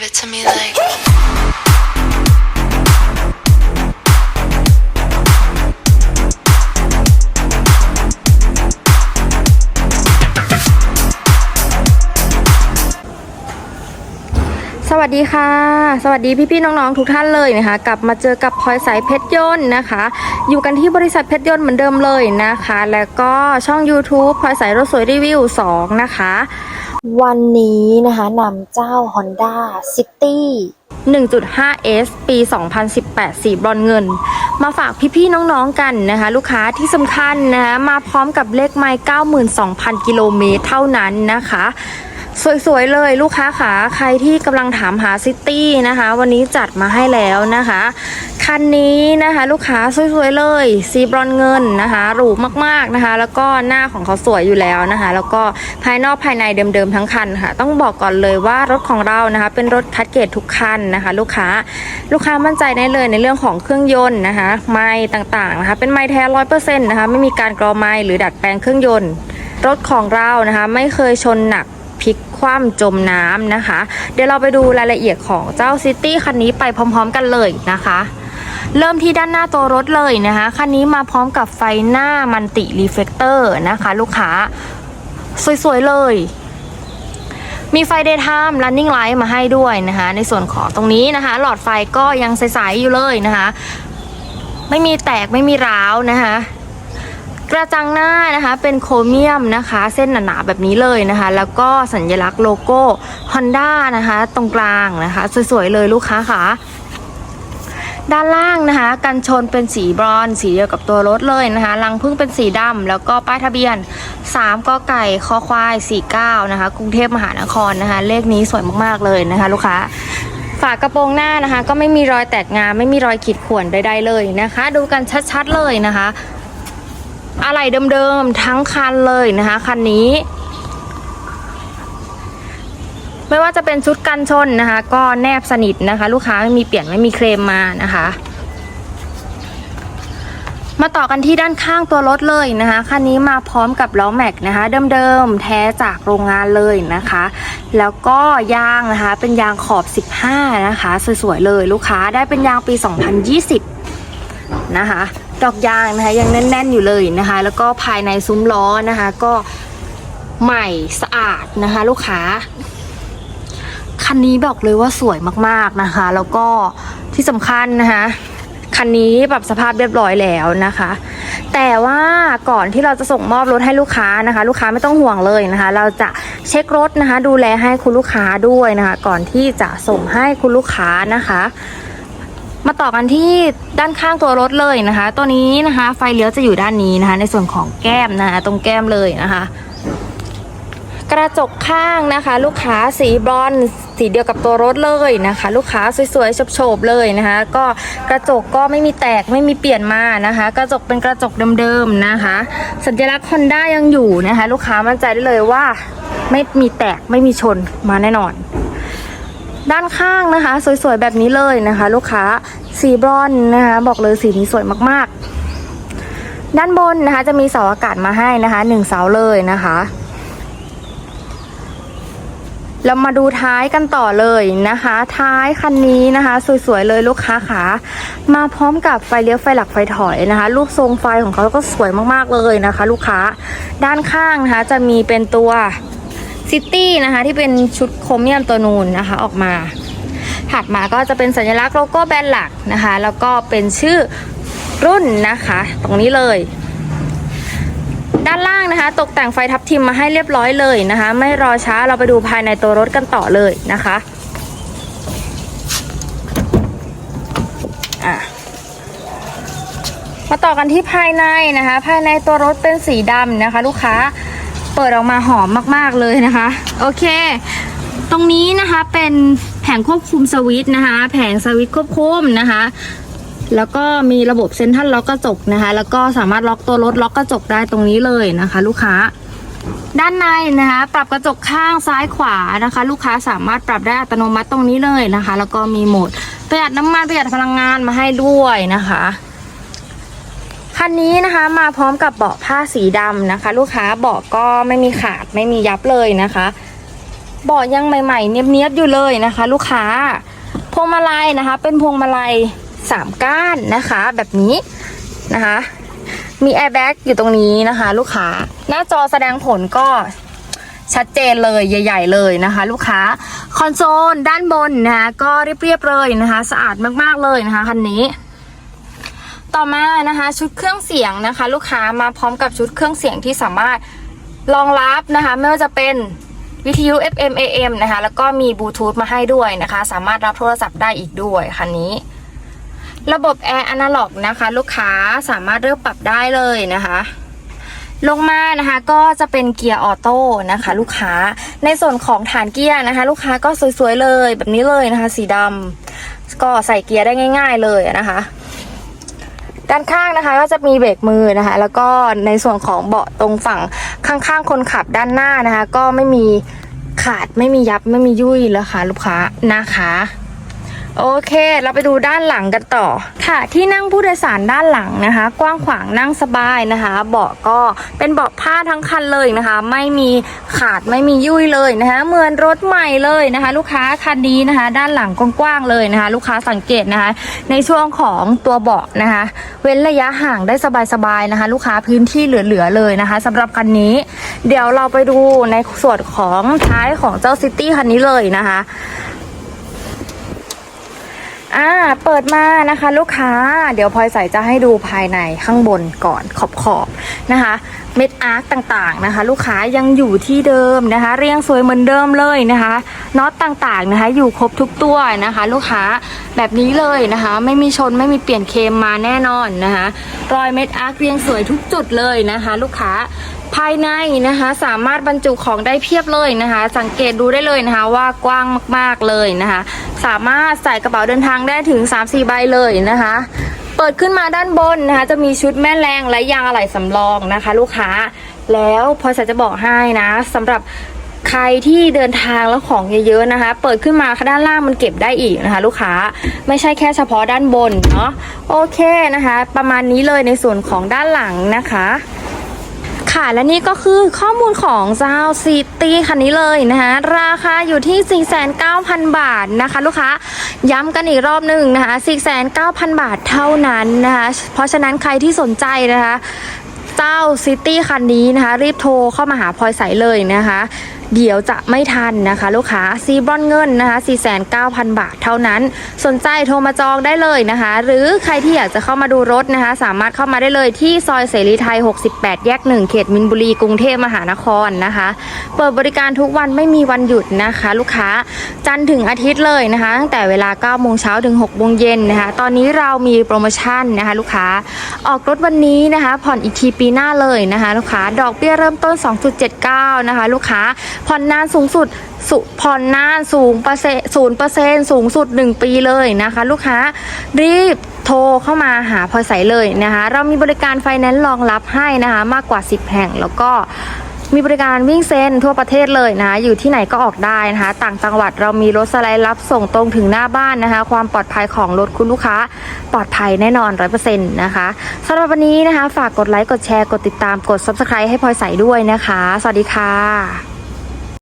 give it to me like. สวัสดีค่ะ สวัสดีพี่ๆน้องๆทุกท่านเลยนะคะ กลับมาเจอกับพลอยสายเพชรยนต์นะคะ อยู่กันที่บริษัทเพชรยนต์เหมือนเดิมเลยนะคะ แล้วก็ช่อง YouTube พลอยสายรถสวยรีวิว2นะคะ วันนี้นะคะนำเจ้า Honda City 1.5S ปี 2018 สีบรอนเงิน มาฝากพี่ๆน้องๆกันนะคะ ลูกค้าที่สำคัญนะคะมาพร้อมกับเลขไมล์92,000 กิโลเมตรเท่านั้นนะคะ สวยๆเลยลูกค้าขาใครที่กำลังถามหาซิตี้นะคะ วันนี้จัดมาให้แล้วนะคะ คันนี้นะคะลูกค้าสวยๆเลยสีบรอนเงินนะคะหรูมากๆนะคะ แล้วก็หน้าของเขาสวยอยู่แล้วนะคะ แล้วก็ภายนอกภายในเดิมๆทั้งคันค่ะ ต้องบอกก่อนเลยว่ารถของเรานะคะ เป็นรถคัดเกรดทุกคันนะคะ ลูกค้าลูกค้ามั่นใจได้เลยในเรื่องของเครื่องยนต์นะคะ ไม้ต่างๆนะคะ เป็นไม้แท้ร้อยเปอร์เซ็นต์นะคะไม่มีการกรอไม้หรือดัดแปลงเครื่องยนต์ รถของเรานะคะ ไม่เคยชนหนัก พลิกคว่ำจมน้ำนะคะ เดี๋ยวเราไปดูรายละเอียดของเจ้าซิตี้คันนี้ไปพร้อมๆกันเลยนะคะเริ่มที่ด้านหน้าตัวรถเลยนะคะ คันนี้มาพร้อมกับไฟหน้ามันติรีเฟกเตอร์นะคะ ลูกค้า สวยๆเลย มีไฟ daytime running light มาให้ด้วยนะคะ ในส่วนของตรงนี้นะคะ หลอดไฟก็ยังใสๆอยู่เลยนะคะ ไม่มีแตกไม่มีร้าวนะคะ กระจังหน้านะคะเป็นโครเมียมนะคะ เส้นหนาๆแบบนี้เลยนะคะ แล้วก็สัญลักษณ์โลโก้ Honda นะคะ ตรงกลางนะคะ สวยๆเลยลูกค้าค่ะด้านล่างนะคะ กันชนเป็นสีบรอนสีเดียวกับตัวรถเลยนะคะรังพึ่งเป็นสีดำแล้วก็ป้ายทะเบียน 3กไก่คอควาย 49 นะคะ กรุงเทพมหานครนะคะ เลขนี้สวยมากๆเลยนะคะ ลูกค้า ฝากระโปรงหน้านะคะ ก็ไม่มีรอยแตกงามไม่มีรอยขีดข่วนใดๆเลยนะคะ ดูกันชัดๆเลยนะคะ อะไรเดิมๆทั้งคันเลยนะคะคันนี้ ไม่ว่าจะเป็นชุดกันชนนะคะ ก็แนบสนิทนะคะ ลูกค้าไม่มีเปลี่ยนไม่มีเคลมมานะคะ มาต่อกันที่ด้านข้างตัวรถเลยนะคะคันนี้มาพร้อมกับล้อแม็กนะคะเดิมๆแท้จากโรงงานเลยนะคะ แล้วก็ยางนะคะเป็นยางขอบ 15 นะคะสวยๆเลยลูกค้าได้เป็นยางปี 2020 นะคะ ดอกยางนะคะยังแน่นๆอยู่เลยนะคะ แล้วก็ภายในซุ้มล้อนะคะ ก็ใหม่สะอาดนะคะ ลูกค้า คันนี้บอกเลยว่าสวยมากๆนะคะ แล้วก็ที่สำคัญนะคะคันนี้ปรับสภาพเรียบร้อยแล้วนะคะ แต่ว่าก่อนที่เราจะส่งมอบรถให้ลูกค้านะคะ ลูกค้าไม่ต้องห่วงเลยนะคะ เราจะเช็ครถนะคะ ดูแลให้คุณลูกค้าด้วยนะคะ ก่อนที่จะส่งให้คุณลูกค้านะคะ มาต่อกันที่ด้านข้างตัวรถเลยนะคะ ตัวนี้นะคะ ไฟเลี้ยวจะอยู่ด้านนี้นะคะ ในส่วนของแก้มนะคะตรงแก้มเลยนะคะ กระจกข้างนะคะ ลูกค้าสีบรอนสีเดียวกับตัวรถเลยนะคะ ลูกค้าสวยๆโฉบๆเลยนะคะ ก็กระจกก็ไม่มีแตกไม่มีเปลี่ยนมานะคะ กระจกเป็นกระจกเดิมๆนะคะ สัญลักษณ์ Honda ยังอยู่นะคะ ลูกค้ามั่นใจได้เลยว่าไม่มีแตกไม่มีชนมาแน่นอน ด้านข้างนะคะ สวยๆแบบนี้เลยนะคะ ลูกค้าสีบรอนนะคะ บอกเลยสีนี้สวยมากๆ ด้านบนนะคะจะมีเสาอากาศมาให้นะคะหนึ่งเสาเลยนะคะเรามาดูท้ายกันต่อเลยนะคะ ท้ายคันนี้นะคะ สวยๆเลยลูกค้าขามาพร้อมกับไฟเลี้ยวไฟหลักไฟถอยนะคะ รูปทรงไฟของเขาก็สวยมากๆเลยนะคะ ลูกค้าด้านข้างนะคะจะมีเป็นตัว ซิตี้นะคะที่เป็นชุดโครเมียมตัวนูนนะคะออกมา ถัดมาก็จะเป็นสัญลักษณ์โลโก้แบรนด์หลักนะคะ แล้วก็เป็นชื่อรุ่นนะคะ ตรงนี้เลย ด้านล่างนะคะ ตกแต่งไฟทับทิมมาให้เรียบร้อยเลยนะคะ ไม่รอช้าเราไปดูภายในตัวรถกันต่อเลยนะคะอะมาต่อกันที่ภายในนะคะ ภายในตัวรถเป็นสีดำนะคะ ลูกค้า เปิดออกมาหอมมากๆเลยนะคะ โอเค ตรงนี้นะคะเป็นแผงควบคุมสวิตช์นะคะ แผงสวิตช์ควบคุมนะคะ แล้วก็มีระบบเซ็นทรัลล็อกกระจกนะคะ แล้วก็สามารถล็อกตัวรถล็อกกระจกได้ตรงนี้เลยนะคะ ลูกค้า ด้านในนะคะ ปรับกระจกข้างซ้ายขวานะคะ ลูกค้าสามารถปรับได้อัตโนมัติตรงนี้เลยนะคะ แล้วก็มีโหมดประหยัดน้ำมันประหยัดพลังงานมาให้ด้วยนะคะ คันนี้นะคะมาพร้อมกับเบาะผ้าสีดำนะคะ ลูกค้าเบาะก็ไม่มีขาดไม่มียับเลยนะคะเบาะยังใหม่ๆ เนียบๆอยู่เลยนะคะ ลูกค้า พวงมาลัยนะคะ เป็นพวงมาลัยสามก้านนะคะ แบบนี้นะคะ มีแอร์แบ็กอยู่ตรงนี้นะคะ ลูกค้าหน้าจอแสดงผลก็ชัดเจนเลยใหญ่ ๆ เลยนะคะ ลูกค้าคอนโซลด้านบนนะคะก็เรียบๆเลยนะคะ สะอาดมากๆเลยนะคะคันนี้ ต่อมานะคะชุดเครื่องเสียงนะคะ ลูกค้ามาพร้อมกับชุดเครื่องเสียงที่สามารถรองรับนะคะไม่ว่าจะเป็นวิทยุ FM AM นะคะแล้วก็มีบลูทูธมาให้ด้วยนะคะ สามารถรับโทรศัพท์ได้อีกด้วยคันนี้ ระบบแอร์อนาล็อกนะคะ ลูกค้าสามารถเลือกปรับได้เลยนะคะลงมานะคะก็จะเป็นเกียร์ออโต้นะคะ ลูกค้าในส่วนของฐานเกียร์นะคะ ลูกค้าก็สวยๆเลยแบบนี้เลยนะคะ สีดำก็ใส่เกียร์ได้ง่าย ๆ เลยนะคะ ด้านข้างนะคะก็จะมีเบรกมือนะคะ แล้วก็ในส่วนของเบาะตรงฝั่งข้างๆคนขับด้านหน้านะคะ ก็ไม่มีขาดไม่มียับไม่มียุ่ยแล้วค่ะลูกค้านะคะ โอเค เราไปดูด้านหลังกันต่อค่ะ ที่นั่งผู้โดยสารด้านหลังนะคะ กว้างขวางนั่งสบายนะคะ เบาะก็เป็นเบาะผ้าทั้งคันเลยนะคะ ไม่มีขาดไม่มียุ่ยเลยนะคะ เหมือนรถใหม่เลยนะคะ ลูกค้าคันนี้นะคะ ด้านหลังกว้างๆเลยนะคะ ลูกค้าสังเกตนะคะ ในช่วงของตัวเบาะนะคะ เว้นระยะห่างได้สบายๆนะคะ ลูกค้าพื้นที่เหลือๆเลยนะคะสำหรับคันนี้ เดี๋ยวเราไปดูในส่วนของท้ายของเจ้าซิตี้คันนี้เลยนะคะ อ่าเปิดมานะคะลูกค้า เดี๋ยวพลอยใส่จะให้ดูภายในข้างบนก่อนขอบขอบนะคะ เม็ดอาร์คต่างๆนะคะ ลูกค้ายังอยู่ที่เดิมนะคะ เรียงสวยเหมือนเดิมเลยนะคะน็อตต่างๆนะคะ อยู่ครบทุกตัวนะคะ ลูกค้าแบบนี้เลยนะคะ ไม่มีชนไม่มีเปลี่ยนเคมมาแน่นอนนะคะ รอยเม็ดอาร์คเรียงสวยทุกจุดเลยนะคะ ลูกค้า ภายในนะคะสามารถบรรจุของได้เพียบเลยนะคะ สังเกตดูได้เลยนะคะว่ากว้างมากๆเลยนะคะ สามารถใส่กระเป๋าเดินทางได้ถึง 3-4 ใบเลยนะคะ เปิดขึ้นมาด้านบนนะคะ จะมีชุดแม่แรงและยางอะไหล่สำรองนะคะ ลูกค้าแล้วพอยสจะบอกให้นะสำหรับใครที่เดินทางแล้วของเยอะๆนะคะ เปิดขึ้นมาด้านล่างมันเก็บได้อีกนะคะ ลูกค้าไม่ใช่แค่เฉพาะด้านบนเนาะโอเคนะคะ ประมาณนี้เลยในส่วนของด้านหลังนะคะ ค่ะ และนี่ก็คือข้อมูลของเจ้าซิตี้คันนี้เลยนะคะราคาอยู่ที่ 49,000 บาทนะคะ ลูกค้าย้ำกันอีกรอบหนึ่งนะคะ 49,000 บาทเท่านั้นนะคะเพราะฉะนั้นใครที่สนใจนะคะเจ้าซิตี้คันนี้นะคะ รีบโทรเข้ามาหาพลอยใสเลยนะคะ เดี๋ยวจะไม่ทันนะคะ ลูกค้าซีบรอนเงินนะคะ 49,000 บาทเท่านั้น สนใจโทรมาจองได้เลยนะคะ หรือใครที่อยากจะเข้ามาดูรถนะคะ สามารถเข้ามาได้เลยที่ซอยเสรีไทย 68 แยก 1 เขตมินบุรี กรุงเทพมหานครนะคะ เปิดบริการทุกวันไม่มีวันหยุดนะคะ ลูกค้าจันทร์ถึงอาทิตย์เลยนะคะตั้งแต่เวลา9โมงเช้าถึง6โมงเย็นนะคะ ตอนนี้เรามีโปรโมชั่นนะคะ ลูกค้าออกรถวันนี้นะคะ ผ่อนอีกทีปีหน้าเลยนะคะ ลูกค้าดอกเบี้ยเริ่มต้น 2.79 นะคะ ลูกค้าผ่อนนานสูงสุดสผ่อนนานสูงเปอร์เซ็นต์ศูนย์เปอร์เซ็นต์สูงสุด 1 ปีเลยนะคะ ลูกค้ารีบโทรเข้ามาหาพลอยใสเลยนะคะ เรามีบริการไฟแนนซ์รองรับให้นะคะมากกว่า 10 แห่งแล้วก็มีบริการวิ่งเส้นทั่วประเทศเลยนะคะอยู่ที่ไหนก็ออกได้นะคะ ต่างจังหวัดเรามีรถสไลด์รับส่งตรงถึงหน้าบ้านนะคะ ความปลอดภัยของรถคุณลูกค้า ปลอดภัยแน่นอนร้อยเปอร์เซ็นต์นะคะสำหรับวันนี้นะคะ ฝากกดไลค์กดแชร์กดติดตามกด subscribe ให้พลอยใสด้วยนะคะ สวัสดีค่ะ